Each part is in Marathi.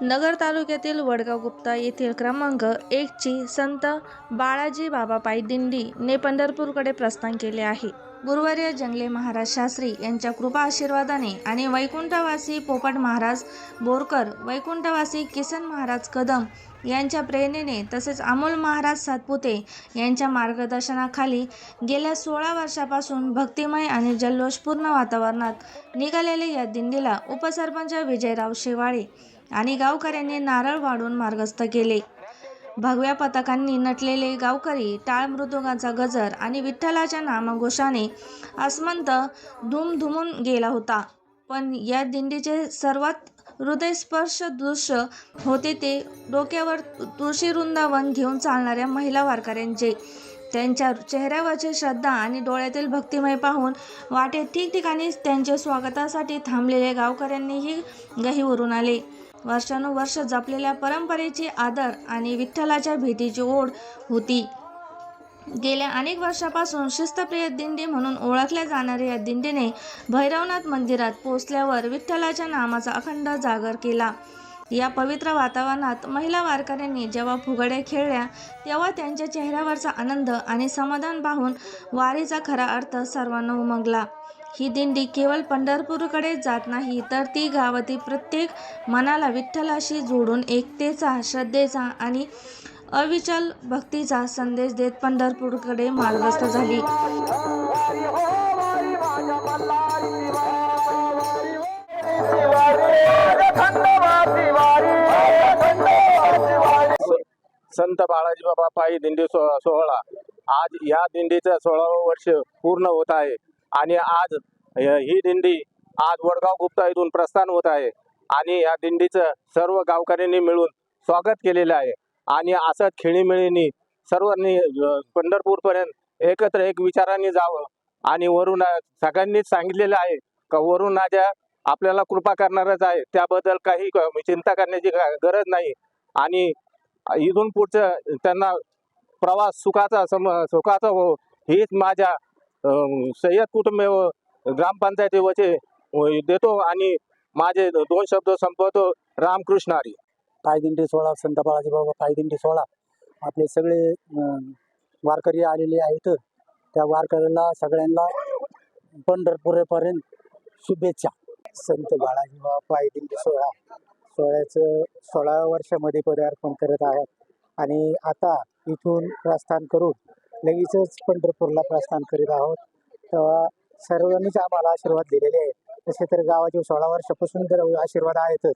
नगर तालुक्यातील वडगाव गुप्ता येथील क्रमांक एकची संत बाळाजी बाबापाई दिंडी ने पंढरपूरकडे प्रस्थान केले आहे. गुरुवारी जंगले महाराज शास्त्री यांच्या कृपा आशीर्वादाने आणि वैकुंठवासी पोपट महाराज बोरकर वैकुंठवासी किसन महाराज कदम यांच्या प्रेरणेने तसेच अमोल महाराज सातपुते यांच्या मार्गदर्शनाखाली गेल्या सोळा वर्षापासून भक्तिमय आणि जल्लोषपूर्ण वातावरणात निघालेल्या या दिंडीला उपसरपंच विजयराव शेवाळे आणि गावकऱ्यांनी नारळ वाढून मार्गस्थ केले. भगव्या पथकांनी नटलेले गावकरी टाळ मृदुगाचा गजर आणि विठ्ठलाच्या नामघोषाने आसमंत धुमधुमून गेला होता. पण या दिंडीचे सर्वात हृदयस्पर्श दृश्य होते ते डोक्यावर तुळशी वृंदावन घेऊन चालणाऱ्या महिला वारकऱ्यांचे. त्यांच्या चेहऱ्यावरची श्रद्धा आणि डोळ्यातील भक्तिमय पाहून वाटेत ठिकठिकाणी त्यांच्या स्वागतासाठी थांबलेल्या गावकऱ्यांनीही गहीवरून आले. वर्षानुवर्ष जपलेल्या परंपरेचे आदर आणि विठ्ठलाच्या भेटीची ओढ होती. गेल्या अनेक वर्षापासून शिस्तप्रिय दिंडी म्हणून ओळखल्या जाणाऱ्या या दिंडीने भैरवनाथ मंदिरात पोचल्यावर विठ्ठलाच्या नामाचा अखंड जागर केला. या पवित्र वातावरणात महिला वारकऱ्यांनी जेव्हा फुगड्या खेळल्या तेव्हा त्यांच्या चेहऱ्यावरचा आनंद आणि समाधान पाहून वारीचा खरा अर्थ सर्वांना उमगला. ही दिंडी केवळ पंढरपूरकडे जात नाही तर ती गावातील प्रत्येक मनाला विठ्ठलाशी जोडून एकतेचा श्रद्धेचा आणि अविचल भक्तीचा संदेश देत पंढरपूरकडे मार्गस्थ झाली. संत बाळाजी बाबा पायी दिंडी सोहळा. आज या दिंडीचा सोळावं वर्ष पूर्ण होत आहे. आणि आज ही दिंडी आज वडगाव गुप्ता इथून प्रस्थान होत आहे. आणि या दिंडीचं सर्व गावकऱ्यांनी मिळून स्वागत केलेलं आहे. आणि असंच खेळीमेळीनी सर्वांनी पंढरपूरपर्यंत एकत्र एक विचारांनी जावं. आणि वरून सगळ्यांनीच सांगितलेलं आहे का वरून आज्या आपल्याला कृपा करणारच आहे. त्याबद्दल काही चिंता करण्याची गरज नाही. आणि इथून पुढचं त्यांना प्रवास सुखाचा सम सुखाचा हो हीच माझ्या सय्यद कुटुंब व ग्रामपंचायती वचे देतो आणि माझे दोन शब्द संपवतो. रामकृष्ण हरी. पायदिंडी सोहळा संत बाळाजी बाबा पायदिंडी सोहळा. आपले सगळे वारकरी आलेले आहेत. त्या वारकऱ्याला सगळ्यांना पंढरपुरेपर्यंत शुभेच्छा. संत बाळाजी बाबा पायदिंडी सोहळा. सोहळ्याचं सोळा वर्षामध्ये पदार्पण करत आहोत. आणि आता इथून प्रस्थान करून लगेचच पंढरपूरला प्रस्थान करीत आहोत. तेव्हा सर्वांनीच आम्हाला आशीर्वाद दिलेले आहेत. तसे तर गावाचे सोळा वर्षापासून तर आशीर्वाद आहेतच.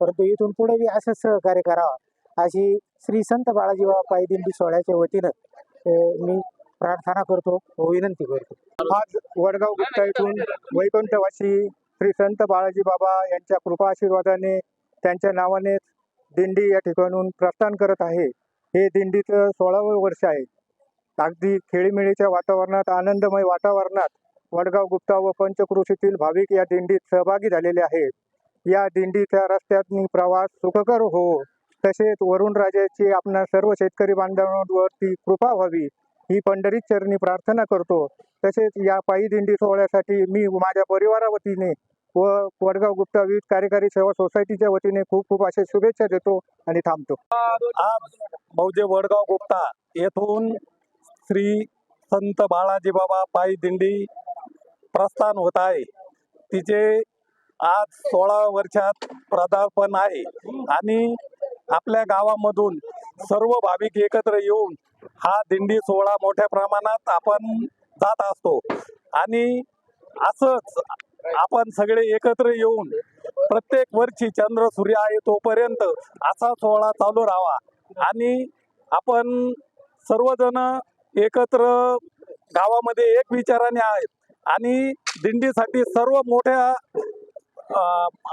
परंतु इथून पुढे बी असंच सहकार्य करावा. अशी श्री संत बाळाजी बाबा पायदिंडी सोहळ्याच्या वतीनं मी प्रार्थना करतो व विनंती करतो. आज वडगाव गुप्ता इथून वैकुंठवासी श्री संत बाळाजी बाबा यांच्या कृपा आशीर्वादाने त्यांच्या नावाने दिंडी या ठिकाणून प्रस्थान करत आहे. हे दिंडीचं सोळावं वर्ष आहे. अगदी खेळीमेळीच्या वातावरणात आनंदमय वातावरणात वडगाव गुप्ता व पंचक्रोशीतील भाविक या दिंडीत सहभागी झालेले आहेत. या दिंडीच्या रस्त्यातनी प्रवास सुखकर हो. तसेच वरुणराजाची आपणा सर्व शेतकरी बांधवांवरती कृपा व्हावी ही पंढरीत चरणी प्रार्थना करतो. तसेच या पायी दिंडी सोहळ्यासाठी मी माझ्या परिवारावतीने व वडगाव गुप्ता विविध कार्यकारी सेवा सोसायटीच्या वतीने खूप खूप अशा शुभेच्छा देतो आणि थांबतो. आज मौजे वडगाव गुप्ता येथून श्री संत बाळाजी बाबा पायी दिंडी प्रस्थान होत आहे. तिचे आज सोळा वर्षात पदार्पण आहे. आणि आपल्या गावामधून सर्व भाविक एकत्र येऊन हा दिंडी सोहळा मोठ्या प्रमाणात आपण जात असतो. आणि असंच आपण सगळे एकत्र येऊन प्रत्येक वर्षी चंद्र सूर्य आहे तोपर्यंत असा सोहळा चालू राहावा. आणि आपण सर्वजण एकत्र गावामध्ये एक विचाराने आहेत. आणि दिंडीसाठी सर्व मोठ्या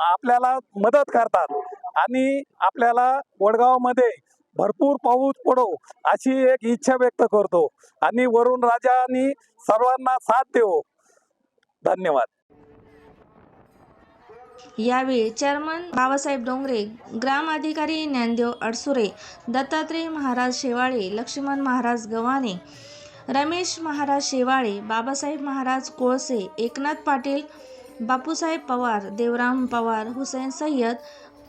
आपल्याला मदत करतात. आणि आपल्याला वडगावमध्ये भरपूर पाऊस पडो अशी एक इच्छा व्यक्त करतो. आणि वरुण राजांनी सर्वांना साथ देव. धन्यवाद. यावेळी चेअरमन बाबासाहेब डोंगरे ग्रामाधिकारी ज्ञानदेव अडसुरे दत्तात्रय महाराज शेवाळे लक्ष्मण महाराज गव्हाणे रमेश महाराज शेवाळे बाबासाहेब महाराज कोळसे एकनाथ पाटील बापूसाहेब पवार देवराम पवार हुसेन सय्यद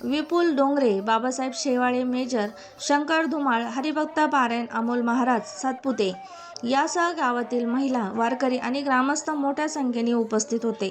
विपुल डोंगरे बाबासाहेब शेवाळे मेजर शंकर धुमाळ हरिभक्त पारायण अमोल महाराज सातपुते. यासह गावातील महिला वारकरी आणि ग्रामस्थ मोठ्या संख्येने उपस्थित होते.